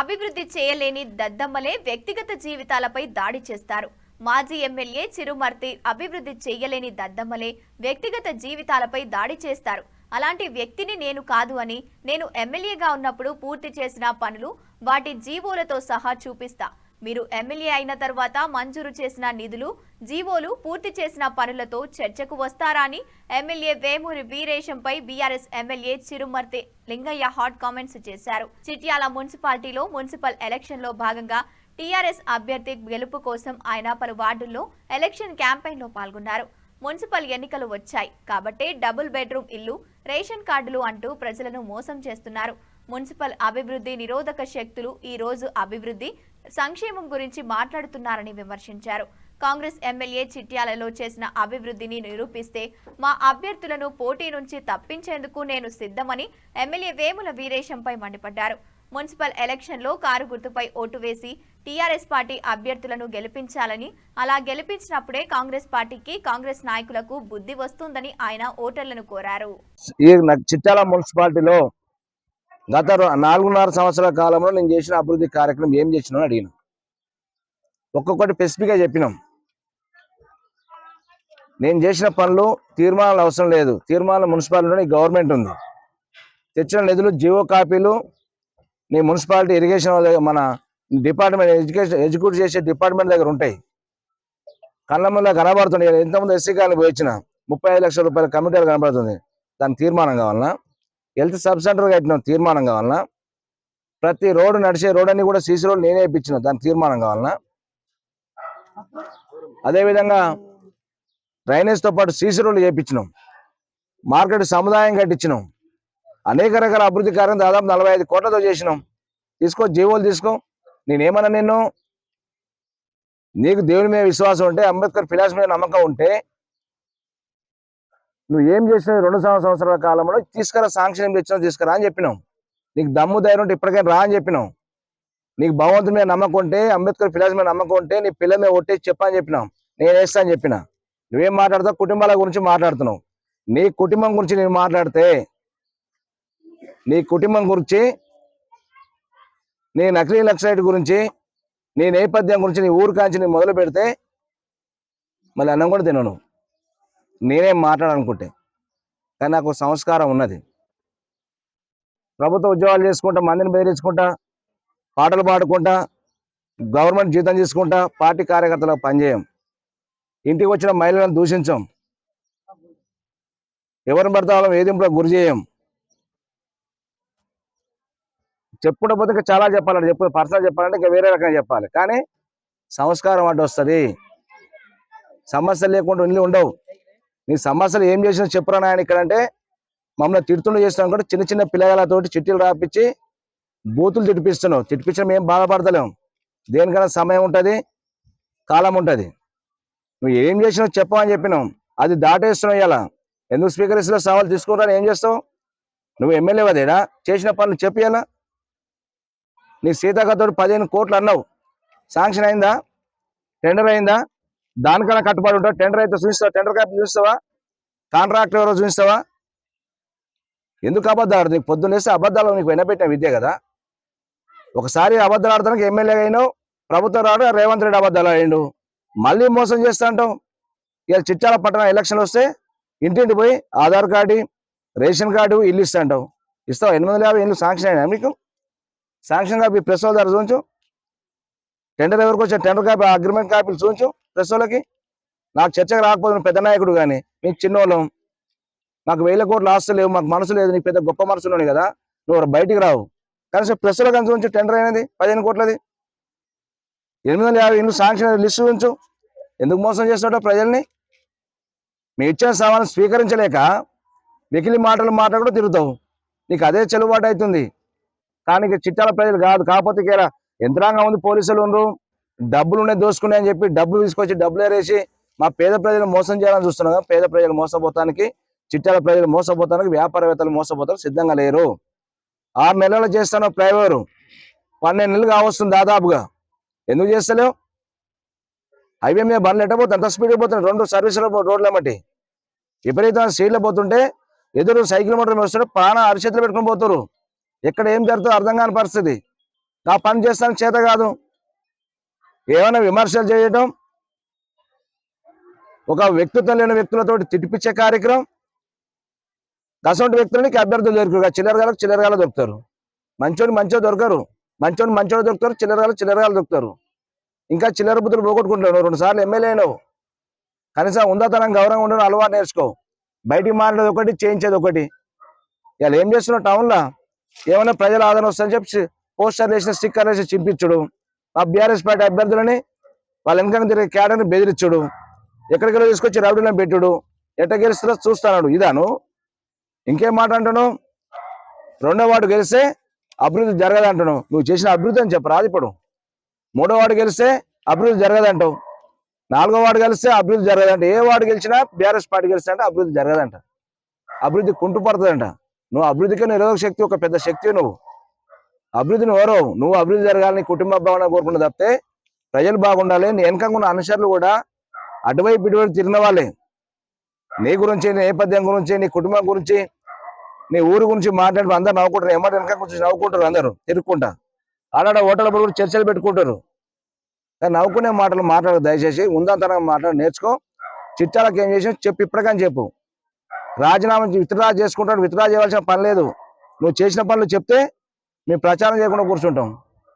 అభివృద్ధి చేయలేని దద్దమ్మలే వ్యక్తిగత జీవితాలపై దాడి చేస్తారు. మాజీ ఎమ్మెల్యే చిరుమర్తి అభివృద్ధి చేయలేని దద్దమ్మలే వ్యక్తిగత జీవితాలపై దాడి చేస్తారు. అలాంటి వ్యక్తిని నేను కాదు అని నేను ఎమ్మెల్యేగా ఉన్నప్పుడు పూర్తి చేసిన పనులు వాటి జీవోలతో సహా చూపిస్తా. మీరు ఎమ్మెల్యే అయిన తర్వాత మంజూరు చేసిన నిధులు జీవోలు పూర్తి చేసిన పనులతో చర్చకు వస్తారా అని MLA Vemuri వీరేశంపై BRS MLA Chirumarthi Lingaiah hot comments చేశారు. చిట్యాల మున్సిపాలిటీలో మున్సిపల్ ఎలక్షన్లో భాగంగా టీఆర్ఎస్ అభ్యర్థి గెలుపు కోసం ఆయన పలు వార్డుల్లో ఎలక్షన్ క్యాంపెయిన్లో పాల్గొన్నారు. మున్సిపల్ ఎన్నికలు వచ్చాయి కాబట్టి డబుల్ బెడ్రూమ్ ఇల్లు రేషన్ కార్డులు అంటూ ప్రజలను మోసం చేస్తున్నారు. మున్సిపల్ అభివృద్ధి నిరోధక శక్తులు ఈ రోజు అభివృద్ధి సంక్షేమం గురించి మాట్లాడుతున్నారని విమర్శించారు. కాంగ్రెస్ ఎమ్మెల్యే చిట్యాలలో చేసిన అభివృద్ధిని నిరూపిస్తే మా అభ్యర్థులను పోటీ నుంచి తప్పించేందుకు నేను సిద్ధమని ఎమ్మెల్యే వేముల వీరేశంపై మండిపడ్డారు. మున్సిపల్ ఎలక్షన్లో కారు గుర్తుపై ఓటు వేసి టీఆర్ఎస్ పార్టీ అభ్యర్థులను గెలిపించాలని అలా గెలిపించినప్పుడే కాంగ్రెస్ పార్టీకి కాంగ్రెస్ నాయకులకు బుద్ధి వస్తుందని ఆయన ఓటర్లను కోరారు. చిట్టాల మున్సిపాలిటీలో గత నాలుగున్నర సంవత్సరాల కాలంలో నేను చేసిన అభివృద్ధి కార్యక్రమం ఏం చేసినా అడిగిన. ఒక్కొక్కటి స్పెసిఫిక్గా చెప్పినాం. నేను చేసిన పనులు తీర్మానాలు అవసరం లేదు. తీర్మానాలు మున్సిపాలిటీలో గవర్నమెంట్ ఉంది. తెచ్చిన నిధులు జియో కాపీలు నీ మున్సిపాలిటీ ఇరిగేషన్ వాళ్ళ దగ్గర మన డిపార్ట్మెంట్ ఎడ్యుకేషన్ ఎగ్జిక్యూట్ చేసే డిపార్ట్మెంట్ దగ్గర ఉంటాయి. కళ్ళ ముందు కనబడుతుంది ఎంతమంది ఎస్సీ కాలనీ పోయించిన ముప్పై ఐదు లక్షల రూపాయల కమిటీలు కనబడుతుంది. దాని తీర్మానం కావాలన్నా హెల్త్ సబ్ సెంటర్ కట్టిన తీర్మానం కావాలన్నా ప్రతి రోడ్డు నడిచే రోడ్ అన్ని కూడా సీసీ రోడ్ నేనే ఇప్పించిన దాని తీర్మానం కావాలన్నా అదేవిధంగా డ్రైనేజ్తో పాటు సీసీ రోడ్లు చేయించినాం మార్కెట్ సముదాయం కట్టించినాం. అనేక రకాల అభివృద్ధి కార్యం దాదాపు నలభై ఐదు కోట్లతో చేసినాం. తీసుకో జీవోలు తీసుకో. నేనేమన్నా నిన్ను? నీకు దేవుని మీద విశ్వాసం ఉంటే అంబేద్కర్ ఫిలాసఫీ మీద నమ్మకం ఉంటే నువ్వు ఏం చేసిన రెండు సంవత్సరాల కాలంలో తీసుకురా సాంక్షన్ ఏం తెచ్చినావు తీసుకురా అని చెప్పినాం నీకు దమ్ము ధైర్యం ఉంటే ఇప్పటికైనా రా అని చెప్పినాం నీకు భగవంతుని మీద నమ్మకం ఉంటే అంబేద్కర్ ఫిలాసఫీ మీద నమ్మకం ఉంటే నీ పిల్ల మీద ఒట్టేసి చెప్పని చెప్పినాం నేను వేస్తా అని చెప్పిన. నువ్వేం మాట్లాడతావు? కుటుంబాల గురించి మాట్లాడుతున్నావు. నీ కుటుంబం గురించి నేను మాట్లాడితే నీ కుటుంబం గురించి నీ నకిలీ నక్సలైట్ గురించి నీ నేపథ్యం గురించి నీ ఊరు కాంచి నేను మొదలు పెడితే మళ్ళీ అన్నం కూడా తినను. నేనేం మాట్లాడాలనుకుంటే. కానీ నాకు సంస్కారం ఉన్నది. ప్రభుత్వ ఉద్యోగాలు చేసుకుంటా మందిని బెదిరించుకుంటా పాటలు పాడుకుంటా గవర్నమెంట్ జీతం తీసుకుంటా పార్టీ కార్యకర్తలకు పనిచేయం. ఇంటికి వచ్చిన మహిళలను దూషించం. ఎవరిని పడితే వాళ్ళం వేధింపులకు గురి చేయం. చెప్పుకుంటూ ఇంకా చాలా చెప్పాలంటే చెప్పు పర్సనల్ చెప్పాలంటే ఇంకా వేరే రకంగా చెప్పాలి. కానీ సంస్కారం అంటే వస్తుంది. సమస్యలు లేకుండా ఇల్లు ఉండవు. నీ సమస్యలు ఏం చేసినా చెప్పురా నాయన ఇక్కడ అంటే మమ్మల్ని తిడుతుండ చేస్తున్నాం కూడా చిన్న చిన్న పిల్లగాలతోటి చిట్టీలు రాపించి బూతులు తిడిపిస్తున్నావు. తిడిపించడం ఏం బాధపడతలేం. దేనికైనా సమయం ఉంటుంది కాలం ఉంటుంది. నువ్వు ఏం చేసినావు చెప్పమని చెప్పినావు అది దాటేస్తున్నావు ఇలా ఎందుకు స్పీకర్ ఇస్తున్న సవాల్ తీసుకుంటాను ఏం చేస్తావు? నువ్వు ఎమ్మెల్యే అదేడా చేసిన పనులు చెప్పి ఎలా నీ సీతాకతో పదిహేను కోట్లు అన్నావు. శాంక్షన్ అయిందా? టెండర్ అయిందా? దానికన్నా కట్టుబడి ఉంటావు. టెండర్ అయితే చూపిస్తావా టెండర్ కాపీ చూస్తావా? కాంట్రాక్ట్ ఎవరో చూపిస్తావా ఎందుకు అబద్ధాలు నీకు పొద్దున్నేస్తే అబద్ధాలు నీకు వినపెట్టిన విద్య కదా. ఒకసారి అబద్ధాలు ఆడటానికి ఎమ్మెల్యే అయినావు. ప్రభుత్వం రాడు రేవంత్ రెడ్డి అబద్ధాలు అయ్యిండు మళ్ళీ మోసం చేస్తా ఇక చిట్టాల పట్టణ ఎలక్షన్లు వస్తే ఇంటింటి పోయి ఆధార్ కార్డు రేషన్ కార్డు ఇల్లు ఇస్తా అంటావు. ఇస్తావు? ఎనిమిది వందల యాభై ఇల్లు శాంక్షన్ అయినా మీకు? శాంక్షన్ కాపీ ప్రెస్ వాళ్ళ దగ్గర చూపించు. టెండర్ ఎవరికి వచ్చే టెండర్ కాపీ అగ్రిమెంట్ కాపీలు చూపించు. ప్లస్ వాళ్ళకి నాకు చర్చకు రాకపోతే పెద్ద నాయకుడు కానీ మీకు చిన్నోళ్ళం మాకు వేల కోట్లు ఆస్తులు లేవు మాకు మనసు లేదు నీకు పెద్ద గొప్ప మనసు ఉన్నాయి కదా నువ్వు బయటికి రావు. కనీసం ప్రెస్లో కనుక చూపించు టెండర్ అయినది పదిహేను కోట్లది. ఎనిమిది వందల యాభై ఇల్లు శాంక్షన్ లిస్ట్ ఉంచు. ఎందుకు మోసం చేస్తాడో ప్రజల్ని? మీ ఇచ్చిన సవాలు స్వీకరించలేక మికిలి మాటలు మాట కూడా తిరుగుతావు. నీకు అదే చెలుబాటు అవుతుంది. కానీ చిట్టాల ప్రజలు కాదు. కాకపోతే ఇక యంత్రాంగం ఉంది పోలీసులు ఉండరు. డబ్బులు ఉన్నాయి దోసుకున్నాయి అని చెప్పి డబ్బులు తీసుకొచ్చి డబ్బులు ఏరేసి మా పేద ప్రజలు మోసం చేయాలని చూస్తున్నాం పేద ప్రజలు మోసపోతానికి చిట్టాల ప్రజలు మోసపోతానికి వ్యాపారవేత్తలు మోసపోతానికి సిద్ధంగా లేరు. ఆరు నెలలు చేస్తాను ఫ్లైఓవర్. పన్నెండు నెలలు కావస్తుంది దాదాపుగా. ఎందుకు చేస్తలేవు? హైవే మీద బండ్లు ఎట్టబోతుంది అంత స్పీడ్ పోతుంది రెండు సర్వీసుల రోడ్ల మట్టి. విపరీతమైన స్పీడ్లో పోతుంటే ఎదురు సైకిల్ మోటార్ మీద వస్తుంటే ప్రాణ అరిచేతులు పెట్టుకుని పోతారు. ఎక్కడ ఏం జరుగుతుందో అర్థం కాని పరిస్థితి. ఆ పని చేస్తాను చేత కాదు. ఏమైనా విమర్శలు చేయటం? ఒక వ్యక్తిత్వం లేని వ్యక్తులతో తిట్టిపించే కార్యక్రమం? అసొంటి వ్యక్తులకి అభ్యర్థులు దొరుకుతారు చిల్లరగాలకు చిల్లరగాలు దొరుకుతారు. మంచోని మంచో దొరకరు మంచోని మంచోడు దొరుకుతారు చిల్లరగాలు చిల్లరగాలు దొరుకుతారు. ఇంకా చిల్లర బుద్ధులు పోగొట్టుకుంటారు రెండు సార్లు ఎమ్మెల్యే అయినావు. కనీసం ఉందాతనం గౌరవం ఉండడం అలవాటు నేర్చుకో బయటికి మాట్లాడేది ఒకటి చేయించేది ఒకటి. ఇలా ఏం చేస్తున్నావు టౌన్లో? ఏమైనా ప్రజల ఆదరణ వస్తుందని చెప్పి పోస్టర్లు వేసిన స్టిక్కర్ వేసి చింపించడం. ఆ బీఆర్ఎస్ పార్టీ అభ్యర్థులని వాళ్ళ వెనక తిరిగే క్యాడర్ని బెదిరించుడు ఎక్కడికి తీసుకొచ్చి రౌడీలను పెట్టుడు. ఎట్ట గెలుస్తుందో చూస్తాడు ఇదాను. ఇంకేం మాట అంటున్నావు? రెండో వాడు గెలిస్తే అభివృద్ధి జరగదు అంటున్నావు నువ్వు చేసిన అభివృద్ధి అని చెప్పు రాదు ఇప్పుడు మూడో వాడు గెలిస్తే అభివృద్ధి జరగదంటావు. నాలుగో వాడు గెలిస్తే అభివృద్ధి జరగదంట. ఏ వాడు గెలిచినా బీఆర్ఎస్ పార్టీ గెలిస్తే అంటే అభివృద్ధి జరగదంట. అభివృద్ధి కుంటుపడుతుందంట. నువ్వు అభివృద్ధికి నిరోధక శక్తి ఒక పెద్ద శక్తి నువ్వు. అభివృద్ధిని ఓరవు. నువ్వు అభివృద్ధి జరగాలని కుటుంబ భావన కోరుకుంటే తప్పితే ప్రజలు బాగుండాలి. నీ వెనకంగా ఉన్న అనుసరులు కూడా అటువైపు ఇటువైపు తిరిగిన వాళ్ళే. నీ గురించి నీ నేపథ్యం గురించి నీ కుటుంబం గురించి నీ ఊరు గురించి మాట్లాడుతూ అందరు నవ్వుకుంటారు. ఎమ్మటి వెనక గురించి నవ్వుకుంటారు అందరూ తిరుక్కుంటా ఆడాడ ఓటర్ల కూడా చర్చలు పెట్టుకుంటారు. కానీ నవ్వుకునే మాటలు మాట్లాడు దయచేసి. ఉందంతరంగా మాట్లాడు నేర్చుకో. చిట్టాలకు ఏం చేసి చెప్పు ఇప్పటికని చెప్పు. రాజీనామా విత్డ్రా చేసుకుంటాడు విత్డ్రా చేయవలసిన పని లేదు. నువ్వు చేసిన పనులు చెప్తే మేము ప్రచారం చేయకుండా కూర్చుంటాం.